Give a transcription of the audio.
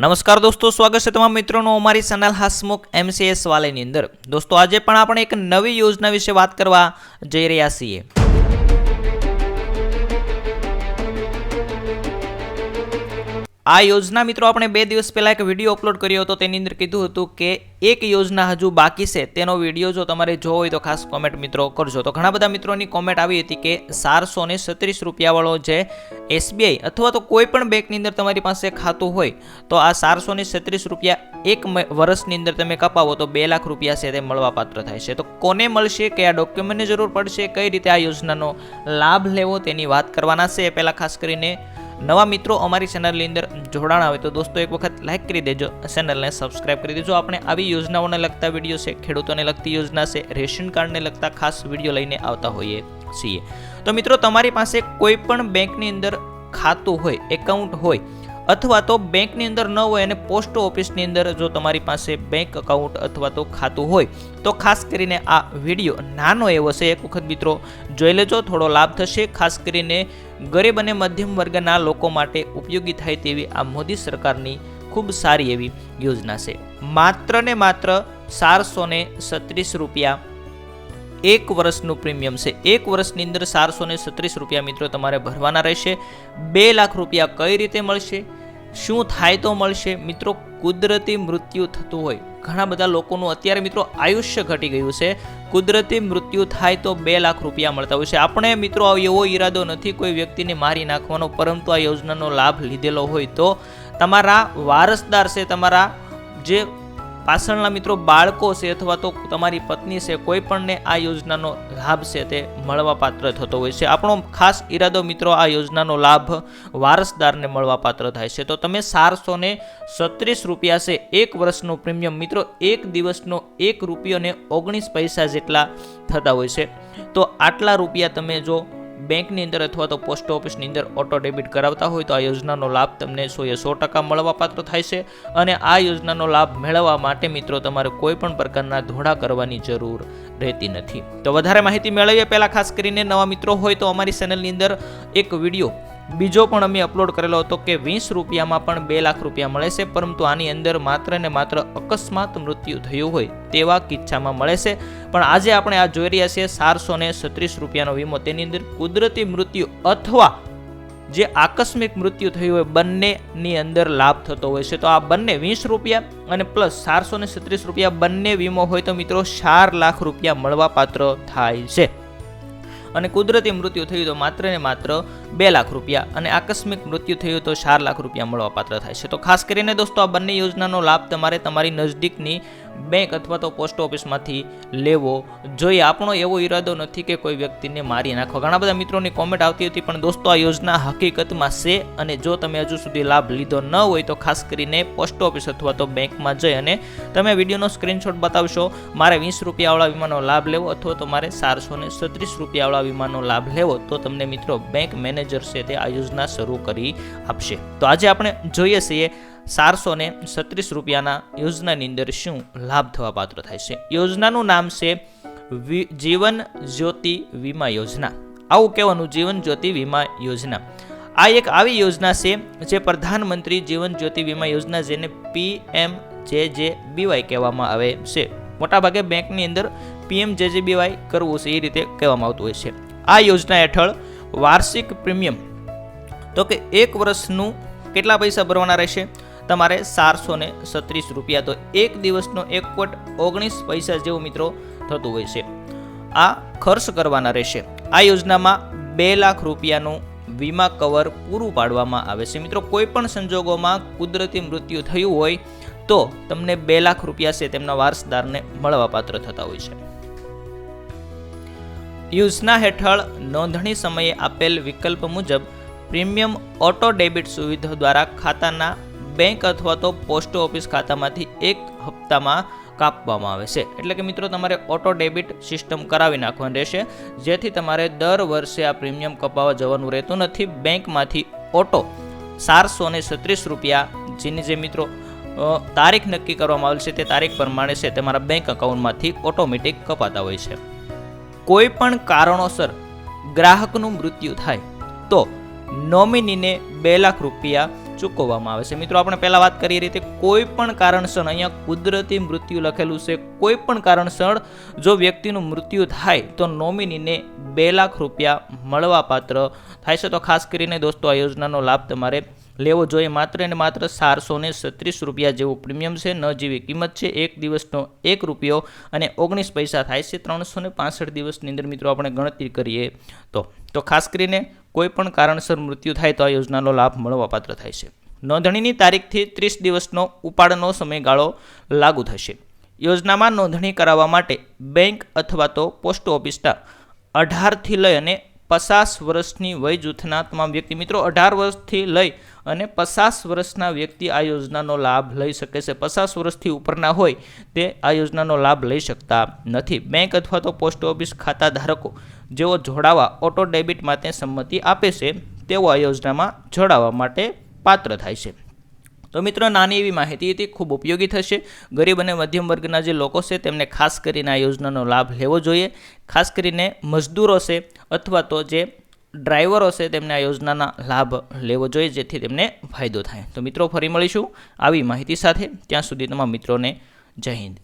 નમસ્કાર દોસ્તો, સ્વાગત છે તમામ મિત્રોનો અમારી ચેનલ હસમુખ એમસીએસ વાલેની અંદર. દોસ્તો, આજે પણ આપણે એક નવી યોજના વિશે વાત કરવા જઈ રહ્યા છીએ. આ યોજના મિત્રો આપણે બે દિવસ પહેલાં એક વીડિયો અપલોડ કર્યો હતો. તેની અંદર કીધું હતું કે એક યોજના હજુ બાકી છે. તેનો વીડિયો જો તમારે જોવો હોય તો ખાસ કોમેન્ટ મિત્રો કરજો. તો ઘણા બધા મિત્રોની કોમેન્ટ આવી હતી કે ચારસો ને છત્રીસ રૂપિયાવાળો જે એસબીઆઈ અથવા તો કોઈ પણ બેંકની અંદર તમારી પાસે ખાતું હોય, તો આ ચારસો ને છત્રીસ રૂપિયા એક વર્ષની અંદર તમે કપાવો તો બે લાખ રૂપિયા છે તે મળવાપાત્ર થાય છે. તો કોને મળશે? કયા ડોક્યુમેન્ટની જરૂર પડશે? કઈ રીતે આ યોજનાનો લાભ લેવો? તેની વાત કરવાના છે. એ પહેલાં ખાસ કરીને નવા મિત્રો અમારી ચેનલની અંદર જોડાણ આવે તો દોસ્તો, એક વખત લાઈક કરી દેજો. ચેનલને સબસ્ક્રાઇબ કરી દેજો. આપણે આવી યોજનાઓને લગતા વીડિયો છે, ખેડૂતોને લગતી યોજના છે, રેશન કાર્ડને લગતા ખાસ વીડિયો લઈને આવતા હોઈએ છીએ. તો મિત્રો, તમારી પાસે કોઈ પણ બેંકની અંદર ખાતું હોય એકાઉન્ટ હોય અથવા તો બેંકની અંદર ન હોય અને પોસ્ટ ઓફિસની અંદર જો તમારી પાસે બેંક અકાઉન્ટ અથવા તો ખાતું હોય, તો ખાસ કરીને આ વીડિયો નાનો એવો છે. એક વખત મિત્રો, જોઈ લેજો, થોડો લાભ થશે. ખાસ કરીને ગરીબ અને મધ્યમ વર્ગના લોકો માટે ઉપયોગી થાય તેવી આ મોદી સરકારની ખૂબ સારી એવી યોજના છે. માત્ર ને માત્ર ચારસો ને સત્રીસ રૂપિયા એક વર્ષનું પ્રીમિયમ છે. એક વર્ષની અંદર ચારસો ને સત્રીસ રૂપિયા મિત્રો તમારે ભરવાના રહેશે. બે લાખ રૂપિયા કઈ રીતે મળશે? શું થાય તો મળશે? મિત્રો, કુદરતી મૃત્યુ થતું હોય. ઘણા બધા લોકોનું અત્યારે મિત્રો આયુષ્ય ઘટી ગયું છે. કુદરતી મૃત્યુ થાય તો બે લાખ રૂપિયા મળતા હોય છે. આપણે મિત્રો એવો ઈરાદો નથી કોઈ વ્યક્તિને મારી નાખવાનો, પરંતુ આ યોજનાનો લાભ લીધેલો હોય તો તમારા વારસદાર છે, તમારા જે પાછળના મિત્રો બાળકો છે અથવા તો તમારી પત્ની છે, કોઈ પણને આ યોજનાનો લાભ છે તે મળવાપાત્ર થતો હોય છે. આપણો ખાસ ઈરાદો મિત્રો આ યોજનાનો લાભ વારસદારને મળવાપાત્ર થાય છે. તો તમે ચારસો ને સત્રીસ રૂપિયા છે, એક વર્ષનું પ્રીમિયમ. મિત્રો, એક દિવસનો એક રૂપિયો ને ઓગણીસ પૈસા જેટલા થતા હોય છે. તો આટલા રૂપિયા તમે જો બેંકની અંદર અથવા તો પોસ્ટ ઓફિસની અંદર ઓટો ડેબિટ કરાવતા હોય તો આ યોજનાનો લાભ તમને સો એ સો ટકા મળવા પાત્ર થાય છે. અને આ યોજનાનો લાભ મેળવવા માટે મિત્રો તમારે કોઈ પણ પ્રકારના ધોળા કરવાની જરૂર રહેતી નથી. તો વધારે માહિતી મેળવીએ પહેલાં ખાસ કરીને નવા મિત્રો હોય તો અમારી ચેનલની અંદર એક વીડિયો બીજો પણ અમે અપલોડ કરેલો હતો કે વીસ રૂપિયામાં પણ બે લાખ રૂપિયા મળે છે, પરંતુ આની અંદર માત્ર ને માત્ર અકસ્માત મૃત્યુ થયું હોય તેવા કિસ્સામાં મળે છે. પણ આજે આપણે આ જોઈ રહ્યા છીએ ચારસો ને છત્રીસ રૂપિયાનો વીમો. તેની અંદર કુદરતી મૃત્યુ અથવા જે આકસ્મિક મૃત્યુ થયું હોય, બંનેની અંદર લાભ થતો હોય છે. તો આ બંને વીસ રૂપિયા અને પ્લસ ચારસો ને છત્રીસ રૂપિયા બંને વીમો હોય તો મિત્રો ચાર લાખ રૂપિયા મળવા પાત્ર થાય છે. અને કુદરતી મૃત્યુ થયું તો માત્ર ને માત્ર બે લાખ રૂપિયા અને આકસ્મિક મૃત્યુ થયું તો ચાર લાખ રૂપિયા મળવા પાત્ર થાય છે. તો ખાસ કરીને દોસ્તો, આ બંને યોજનાનો લાભ તમારે તમારી નજદીકની બેંક અથવા તો પોસ્ટ ઓફિસમાંથી લેવો જોઈએ. આપણો એવો ઈરાદો નથી કે કોઈ વ્યક્તિને મારી નાખો. ઘણા બધા મિત્રોની કોમેન્ટ આવતી હતી, પણ દોસ્તો, આ યોજના હકીકતમાં છે અને જો તમે હજુ સુધી લાભ લીધો ન હોય, તો ખાસ કરીને પોસ્ટ ઓફિસ અથવા તો બેંકમાં જઈ અને તમે વિડીયોનો સ્ક્રીનશોટ બતાવશો. મારે વીસ રૂપિયાવાળા વીમાનો લાભ લેવો અથવા તો મારે ચારસો ને સત્રીસ રૂપિયાવાળા વીમાનો લાભ લેવો, તો તમને મિત્રો બેંક મેનેજર છે તે આ યોજના શરૂ કરી આપશે. તો આજે આપણે જોઈએ છીએ ચારસો ને છત્રીસ રૂપિયાના યોજનાની અંદર શું લાભ થવા પાત્ર થાય છે? યોજનાનું નામ છે જીવન જ્યોતિ વીમા યોજના. આવું કહેવાનું જીવન જ્યોતિ વીમા યોજના. આ એક આવી યોજના છે જે પ્રધાનમંત્રી જીવન જ્યોતિ વીમા યોજના જેને પી એમ જે જે બીવાય કહેવામાં આવે છે. મોટાભાગે બેંકની અંદર પીએમ જે જે બીવાય કરવું છે એ રીતે કહેવામાં આવતું હોય છે. આ યોજના હેઠળ વાર્ષિક પ્રીમિયમ તો કે એક વર્ષનું કેટલા પૈસા ભરવાના રહેશે? તમારે ચારસો ને સત્રીસ રૂપિયા. તો એક દિવસનો એક કોટ ઓગણીસ પૈસા જેવું મિત્રો થતું હોય છે. આ ખર્ચ કરવાના રહેશે. આ યોજનામાં બે લાખ રૂપિયાનું વીમા કવર પૂરું પાડવામાં આવે છે. મિત્રો કોઈ પણ સંજોગોમાં કુદરતી મૃત્યુ થયું હોય તો તમને બે લાખ રૂપિયા છે તેમના વારસદારને મળવાપાત્ર થતા હોય છે. યોજના હેઠળ નોંધણી સમયે આપેલ વિકલ્પ મુજબ પ્રીમિયમ ઓટો ડેબિટ સુવિધા દ્વારા ખાતાના બેંક અથવા તો પોસ્ટ ઓફિસ ખાતામાંથી એક હપ્તામાં કાપવામાં આવે છે. એટલે કે મિત્રો, તમારે ઓટો ડેબિટ સિસ્ટમ કરાવી નાખવાની રહેશે, જેથી તમારે દર વર્ષે આ પ્રીમિયમ કપાવવા જવાનું રહેતું નથી. બેંકમાંથી ઓટો ચારસો ને સત્રીસ રૂપિયા જેની જે મિત્રો તારીખ નક્કી કરવામાં આવેલ છે તે તારીખ પ્રમાણે છે તમારા બેંક અકાઉન્ટમાંથી ઓટોમેટિક કપાતા હોય છે. કોઈ પણ કારણોસર ગ્રાહકનું મૃત્યુ થાય તો નોમિનીને બે લાખ રૂપિયા ચૂકવવામાં આવે છે. મિત્રો, આપણે પહેલાં વાત કરીએ રીતે કોઈ પણ કારણસર અહીંયા કુદરતી મૃત્યુ લખેલું છે. કોઈ પણ કારણસર જો વ્યક્તિનું મૃત્યુ થાય તો નોમિનીને બે લાખ રૂપિયા મળવાપાત્ર થાય છે. તો ખાસ કરીને દોસ્તો, આ યોજનાનો લાભ તમારે લેવો જોઈએ માત્ર અને માત્ર ચારસો ને છત્રીસ રૂપિયા જેવું પ્રીમિયમ છે. ન જેવી કિંમત છે. એક દિવસનો એક રૂપિયો અને ઓગણીસ પૈસા થાય છે. ત્રણસો ને પાસઠ દિવસની અંદર મિત્રો આપણે ગણતરી કરીએ તો. તો ખાસ કરીને કોઈ પણ કારણસર મૃત્યુ થાય તો આ યોજનાનો લાભ મળવાપાત્ર થાય છે. નોંધણીની તારીખથી ત્રીસ દિવસનો ઉપાડનો સમયગાળો લાગુ થશે. યોજનામાં નોંધણી કરાવવા માટે બેંક અથવા તો પોસ્ટ ઓફિસના અઢારથી લઈ અને પચાસ વર્ષની વય જૂથના તમામ વ્યક્તિ મિત્રો અઢાર વર્ષથી લઈ અને પચાસ વર્ષના વ્યક્તિ આ યોજનાનો લાભ લઈ શકે છે. પચાસ વર્ષથી ઉપરના હોય તે આ યોજનાનો લાભ લઈ શકતા નથી. બેંક અથવા તો પોસ્ટ ઓફિસ ખાતા ધારકો જેઓ જોડાવા ઓટો ડેબિટ માટે સંમતિ આપે છે, તેઓ આ યોજનામાં જોડાવા માટે પાત્ર થાય છે. તો મિત્રો, નાની એવી માહિતી હતી, ખૂબ ઉપયોગી થશે. ગરીબ અને મધ્યમ વર્ગના જે લોકો છે, તેમને ખાસ કરીને આ યોજનાનો લાભ લેવો જોઈએ. ખાસ કરીને મજદૂરો છે, અથવા તો જે ડ્રાઈવરો છે તેમને આ યોજનાના લાભ લેવો જોઈએ, જેથી તેમને ફાયદો થાય. તો મિત્રો, ફરી મળીશું આવી માહિતી સાથે. ત્યાં સુધી તમામ મિત્રોને જય હિન્દ.